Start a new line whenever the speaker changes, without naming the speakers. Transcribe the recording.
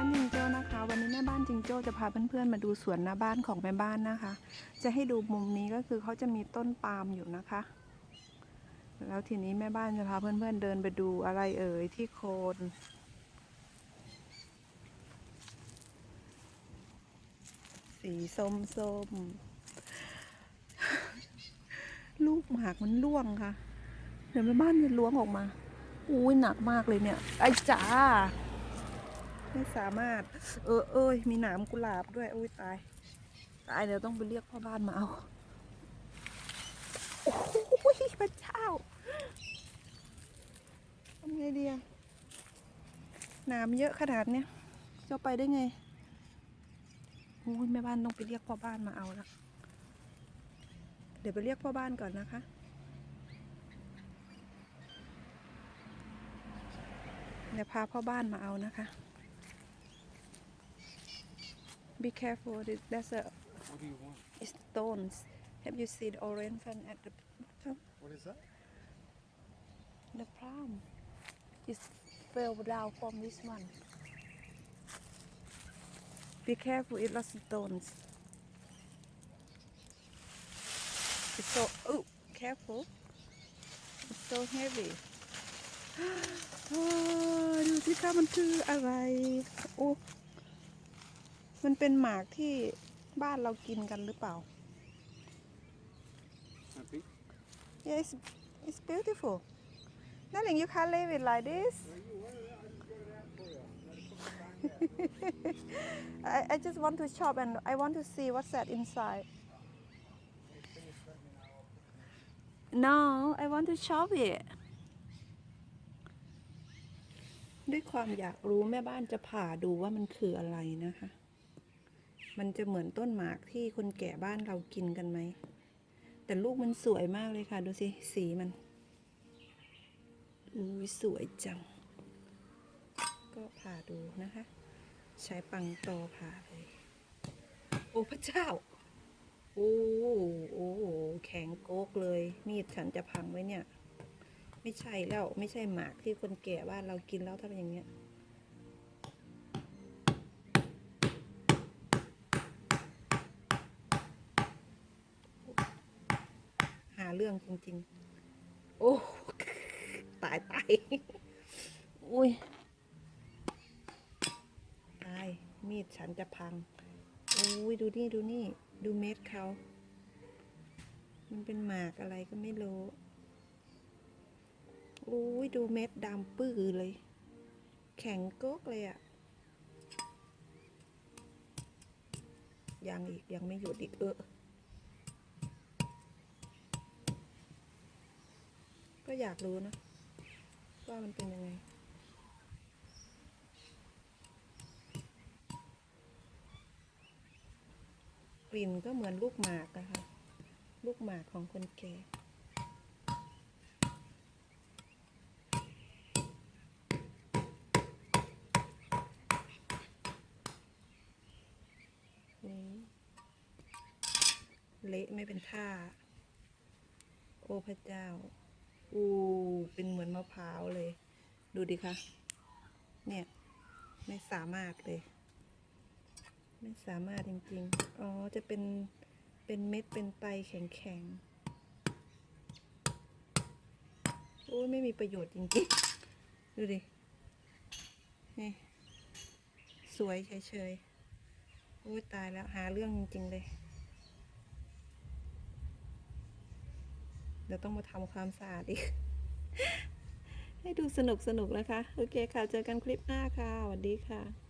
านจิงโจ้นะคะ วันนี้แม่บ้านจิงโจ้จะพาเพื่อนๆมาดูสวนหน้าบ้านของแม่บ้านนะคะ จะให้ดูมุมนี้ก็คือเขาจะมีต้นปาล์มอยู่นะคะ แล้วทีนี้แม่บ้านจะพาเพื่อนๆเดินไปดูอะไรเอ่ยที่โคนสีส้มส้มๆลูกหมากมันร่วงค่ะ เดี๋ยวแม่บ้านจะล้วงออกมา อุ้ยหนักมากเลยเนี่ย ไอ้จ๋า ไม่สามารถ เออเอ้ยมีหนามกุหลาบด้วยอุ้ยตาย ตายเดี๋ยวต้องไปเรียกพ่อบ้านมาเอา โอ้ยพระเจ้าทำไงดีอะหนามเยอะขนาดเนี้ยจะไปได้ไงอุ้ยแม่บ้านต้องไปเรียกพ่อบ้านมาเอาละเดี๋ยวไปเรียกพ่อบ้านก่อนนะคะเดี๋ยวพาพ่อบ้านมาเอานะคะ Be careful this- there's a
What do you want?
stones Have you seen the orange one at the bottom
What is that?
The palm is fell down from this one Be careful it lots of stones It's so oh careful It's so heavy โอ้ดูสิคะมันคืออะไร โอ้ มันเป็นหมากที่บ้านเรากินกันหรือเปล่า
Happy?
Yeah, it's, it's beautiful. Darling, you can't leave it like this. I, I just want to shop and I want to see what's that inside. No, I want to shop it. ด้วยความอยากรู้แม่บ้านจะผ่าดูว่ามันคืออะไรนะคะ มันจะเหมือนต้นหมากที่คนแก่บ้านเรากินกันไหม แต่ลูกมันสวยมากเลยค่ะ ดูสิ สีมันอุ้ยสวยจัง ก็ผ่าดูนะคะ ใช้ปังตอผ่าเลย โอ้พระเจ้า โอ้โอ้แข็งโกกเลย มีดฉันจะพังไว้เนี่ย ไม่ใช่แล้ว ไม่ใช่หมากที่คนแก่บ้านเรากินแล้วถ้าเป็นอย่างเงี้ย เรื่องจริง ๆ โอ้ ตายตายอุ้ย ตาย มีดฉันจะพัง อุ้ย ดูนี่ ดูนี่ ดูเม็ดเขา มันเป็นหมากอะไรก็ไม่รู้ อุ้ย ดูเม็ดดำปื้อเลย แข็งโก๊กเลยอะยังอีก ยังไม่หยุดอีกเออ ก็อยากรู้นะ ว่ามันเป็นยังไง กลิ่นก็เหมือนลูกหมากนะค่ะลูกหมากของคนแก่นี่เละไม่เป็นท่า โอ้พระเจ้า อู้เป็นเหมือนมะพร้าวเลย ดูดิคะเนี่ย ไม่สามารถเลย ไม่สามารถจริงๆ อ๋อ จะเป็น เป็นเม็ด เป็นไตแข็งๆ โอ้ยไม่มีประโยชน์จริงๆ ดูดิ นี่ สวยเฉยๆ โอ้ยตายแล้วหาเรื่องจริงๆเลย ดี๋ยวต้องมาทำความสะอาดอีก ให้ดูสนุกสนุกนะคะ โอเคค่ะ เจอกันคลิปหน้าค่ะสวัสดีค่ะ